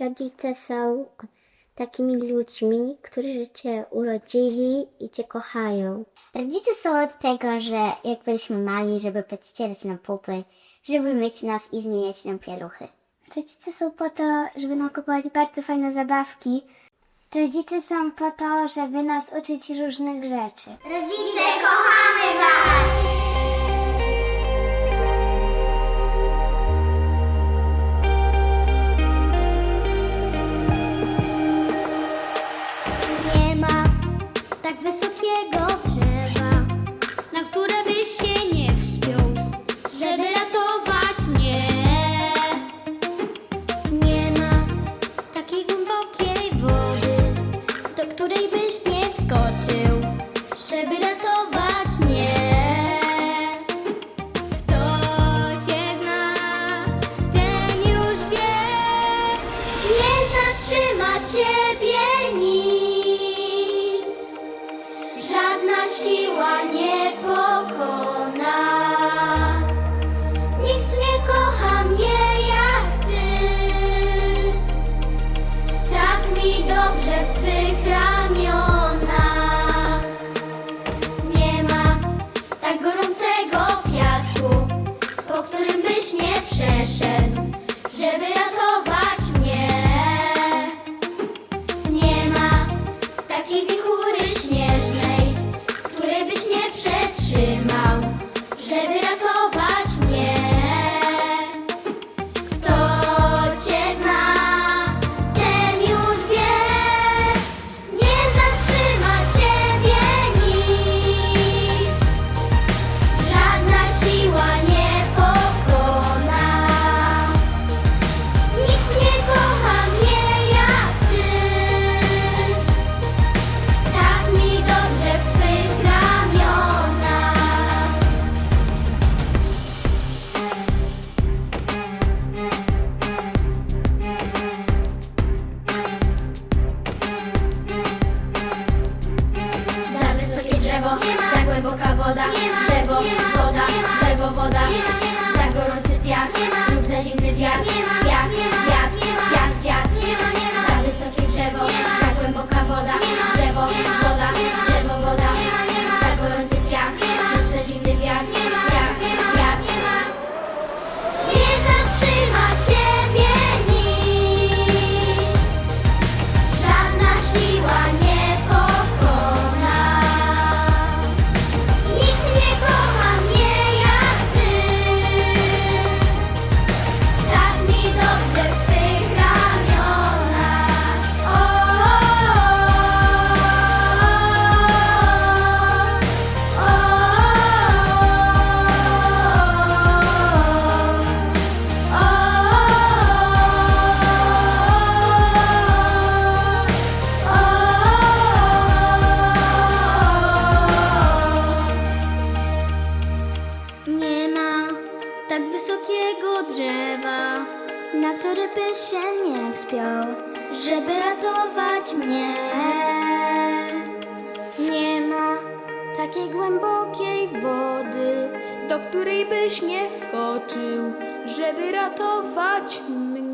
Rodzice są takimi ludźmi, którzy cię urodzili i cię kochają. Rodzice są od tego, że jak byliśmy mali, żeby podcierać nam pupy, żeby myć nas i zmieniać nam pieluchy. Rodzice są po to, żeby nam kupować bardzo fajne zabawki. Rodzice są po to, żeby nas uczyć różnych rzeczy. Rodzice, kochamy was! Wysokiego drzewa, na które byś się nie żeby ratować mnie. nie ma takiej głębokiej wody, do której byś nie wskoczył, Żeby ratować siła nie pokona. Nikt nie kocha mnie jak ty. Tak mi dobrze w twych ramionach. Nie ma tak gorącego piasku, po którym byś nie przeszedł, żeby ratować trzyma. Głęboka woda, drzewo, woda, drzewo, woda, za gorący wysokiego drzewa, na który by się nie wspiął, żeby ratować mnie. Nie ma takiej głębokiej wody, do której byś nie wskoczył, żeby ratować mnie.